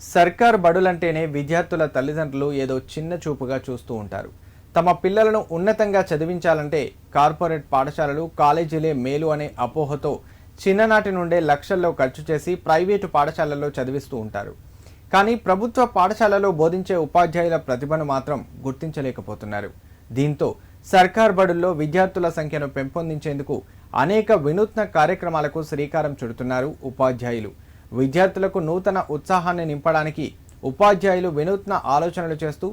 సర్కార్ బడులంటేనే విద్యార్థుల తల్లిదండ్రులు ఏదో చిన్న చూపుగా చూస్తూ ఉంటారు. తమ పిల్లలను ఉన్నతంగా చదివించాలంటే కార్పొరేట్ పాఠశాలలు కాలేజీలే మేలు అనే అపోహతో చిన్ననాటి నుండే లక్షల్లో ఖర్చు చేసి ప్రైవేటు పాఠశాలల్లో చదివిస్తూ ఉంటారు. కానీ ప్రభుత్వ పాఠశాలలో బోధించే ఉపాధ్యాయుల ప్రతిభను మాత్రం గుర్తించలేకపోతున్నారు. దీంతో సర్కార్ బడుల్లో విద్యార్థుల సంఖ్యను పెంపొందించేందుకు అనేక వినూత్న కార్యక్రమాలకు శ్రీకారం చుడుతున్నారు ఉపాధ్యాయులు. విద్యార్థులకు నూతన ఉత్సాహాన్ని నింపడానికి ఉపాధ్యాయులు వినూత్న ఆలోచనలు చేస్తూ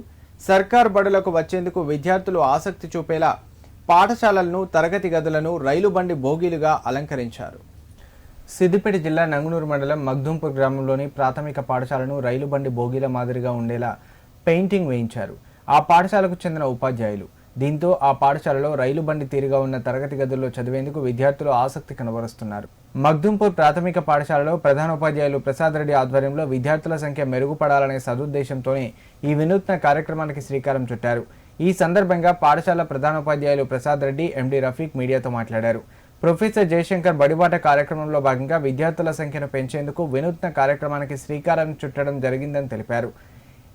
సర్కార్ బడులకు వచ్చేందుకు విద్యార్థులు ఆసక్తి చూపేలా పాఠశాలలను తరగతి గదులను రైలు బండి బోగీలుగా అలంకరించారు. సిద్దిపేట జిల్లా నంగునూరు మండలం మగ్దుంపూర్ గ్రామంలోని ప్రాథమిక పాఠశాలను రైలు బండి బోగీల మాదిరిగా ఉండేలా పెయింటింగ్ వేయించారు. ఆ పాఠశాలకు చెందిన ఉపాధ్యాయులు దీంతో ఆ పాఠశాలలో రైలు బండి తీరుగా ఉన్న తరగతి గదుల్లో చదివేందుకు విద్యార్థులు ఆసక్తి కనబరుస్తున్నారు. మగ్దుంపూర్ ప్రాథమిక పాఠశాలలో ప్రధానోపాధ్యాయులు ప్రసాద్ రెడ్డి ఆధ్వర్యంలో విద్యార్థుల సంఖ్య మెరుగుపడాలనే సదుద్దేశంతోనే ఈ వినూత్న కార్యక్రమానికి శ్రీకారం చుట్టారు. ఈ సందర్భంగా పాఠశాల ప్రధానోపాధ్యాయులు ప్రసాద్ రెడ్డి ఎండి రఫీక్ మీడియాతో మాట్లాడారు. ప్రొఫెసర్ జయశంకర్ బడిబాట కార్యక్రమంలో భాగంగా విద్యార్థుల సంఖ్యను పెంచేందుకు వినూత్న కార్యక్రమానికి శ్రీకారం చుట్టడం జరిగిందని తెలిపారు.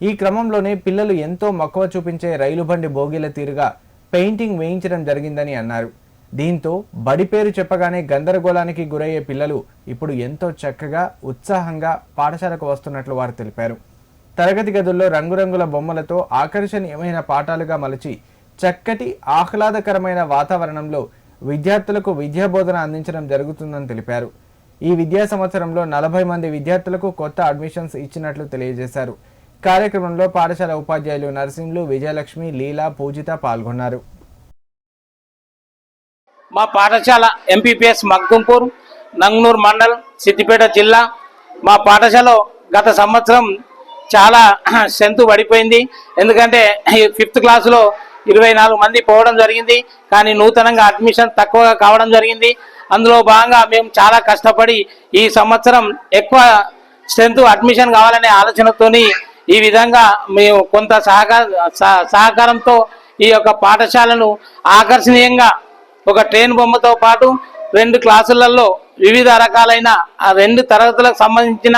ఈ క్రమంలోనే పిల్లలు ఎంతో మక్కువ చూపించే రైలు బండి బోగీల తీరుగా పెయింటింగ్ వేయించడం జరిగిందని అన్నారు. దీంతో బడి పేరు చెప్పగానే గందరగోళానికి గురయ్యే పిల్లలు ఇప్పుడు ఎంతో చక్కగా ఉత్సాహంగా పాఠశాలకు వస్తున్నట్లు వారు తెలిపారు. తరగతి గదుల్లో రంగురంగుల బొమ్మలతో ఆకర్షణీయమైన పాఠాలుగా మలచి చక్కటి ఆహ్లాదకరమైన వాతావరణంలో విద్యార్థులకు విద్యాబోధన అందించడం జరుగుతుందని తెలిపారు. ఈ విద్యా సంవత్సరంలో నలభై మంది విద్యార్థులకు కొత్త అడ్మిషన్స్ ఇచ్చినట్లు తెలియజేశారు. కార్యక్రమంలో పాఠశాల ఉపాధ్యాయులు నరసింహులు విజయలక్ష్మి లీలా పూజిత పాల్గొన్నారు. మా పాఠశాల ఎంపీపీఎస్ మగ్దుంపూర్ నంగనూర్ మండల్ సిద్దిపేట జిల్లా. మా పాఠశాల గత సంవత్సరం చాలా స్ట్రెంత్ పడిపోయింది. ఎందుకంటే ఫిఫ్త్ క్లాసులో ఇరవై నాలుగు మంది పోవడం జరిగింది. కానీ నూతనంగా అడ్మిషన్ తక్కువగా కావడం జరిగింది. అందులో భాగంగా మేము చాలా కష్టపడి ఈ సంవత్సరం ఎక్కువ స్ట్రెంత్ అడ్మిషన్ కావాలనే ఆలోచనతోని ఈ విధంగా మేము కొంత సహకార సహ- సహకారంతో ఈ యొక్క పాఠశాలను ఆకర్షణీయంగా ఒక ట్రైన్ బొమ్మతో పాటు రెండు క్లాసులలో వివిధ రకాలైన ఆ రెండు తరగతులకు సంబంధించిన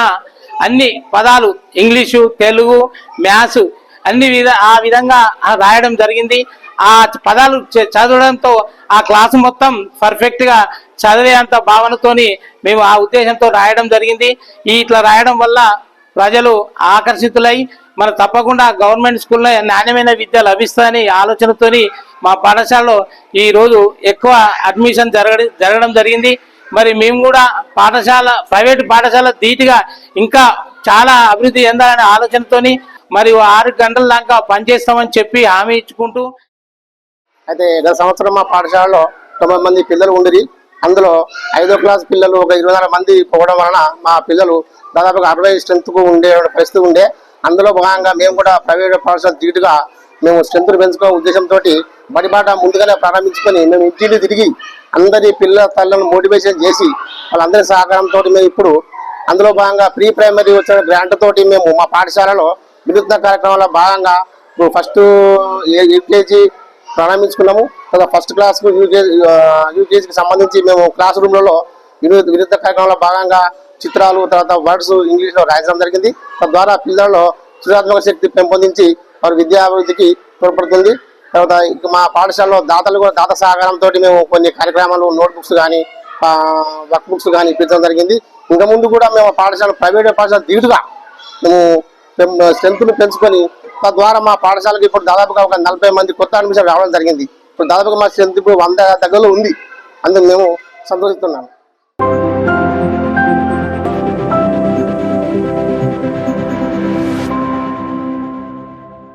అన్ని పదాలు ఇంగ్లీషు తెలుగు మ్యాథ్స్ అన్ని విధ ఆ విధంగా రాయడం జరిగింది. ఆ పదాలు చ- చదవడంతో ఆ క్లాసు మొత్తం పర్ఫెక్ట్గా చదివే చదివేంత భావనతోని మేము ఆ ఉద్దేశంతో రాయడం జరిగింది. ఈ ఇట్లా రాయడం వల్ల ప్రజలు ఆకర్షితులై మన తప్పకుండా గవర్నమెంట్ స్కూల్లో నాణ్యమైన విద్య లభిస్తుందని ఆలోచనతోని మా పాఠశాలలో ఈ రోజు ఎక్కువ అడ్మిషన్ జరగడం జరగడం జరిగింది. మరి మేము కూడా పాఠశాల ప్రైవేట్ పాఠశాల ధీటుగా ఇంకా చాలా అభివృద్ధి చెందాలనే ఆలోచనతోని మరి ఆరు గంటల దాకా పనిచేస్తామని చెప్పి హామీ ఇచ్చుకుంటూ అయితే గత సంవత్సరం మా పాఠశాలలో తొంభై మంది పిల్లలు ఉండిరి. అందులో ఐదో క్లాస్ పిల్లలు ఒక ఇరవై మంది పోవడం వలన మా పిల్లలు దాదాపుగా అరవై స్ట్రెంత్కు ఉండే పరిస్థితి ఉండే. అందులో భాగంగా మేము కూడా ప్రైవేట్ పాఠశాల తీటుగా మేము స్ట్రెంత్ను పెంచుకునే ఉద్దేశంతో బడిబాట ముందుగానే ప్రారంభించుకొని మేము ఇంటిని తిరిగి అందరి పిల్లల తల్లిని మోటివేషన్ చేసి వాళ్ళందరి సహకారంతో మేము ఇప్పుడు అందులో భాగంగా ప్రీ ప్రైమరీ వచ్చిన గ్రాంట్ తోటి మేము మా పాఠశాలలో వినూత్న కార్యక్రమంలో భాగంగా ఫస్ట్ యూకేజీ ప్రారంభించుకున్నాము. తర్వాత ఫస్ట్ క్లాస్కు యూకేజీ యూకేజీకి సంబంధించి మేము క్లాస్ రూమ్లలో వినూత్న వినూత్న కార్యక్రమంలో భాగంగా చిత్రాలు తర్వాత వర్డ్స్ ఇంగ్లీష్లో రాయడం జరిగింది. తద్వారా పిల్లల్లో సృజనాత్మక శక్తి పెంపొందించి వారి విద్యాభివృద్ధికి తోడ్పడుతుంది. తర్వాత మా పాఠశాలలో దాతలు కూడా దాత సహకారంతో మేము కొన్ని కార్యక్రమాలు నోట్బుక్స్ కానీ వర్క్ బుక్స్ కానీ ఇప్పించడం జరిగింది. ఇంకా ముందు కూడా మేము పాఠశాల ప్రైవేట్ పాఠశాల ధీటుగా మేము స్ట్రెంత్ను పెంచుకొని తద్వారా మా పాఠశాలకు ఇప్పుడు దాదాపుగా ఒక నలభై మంది కొత్త అడ్మిషన్ రావడం జరిగింది. ఇప్పుడు దాదాపుగా మా స్ట్రెంత్ ఇప్పుడు వంద దగ్గరలో ఉంది. అందుకు మేము సంతోషిస్తున్నాము.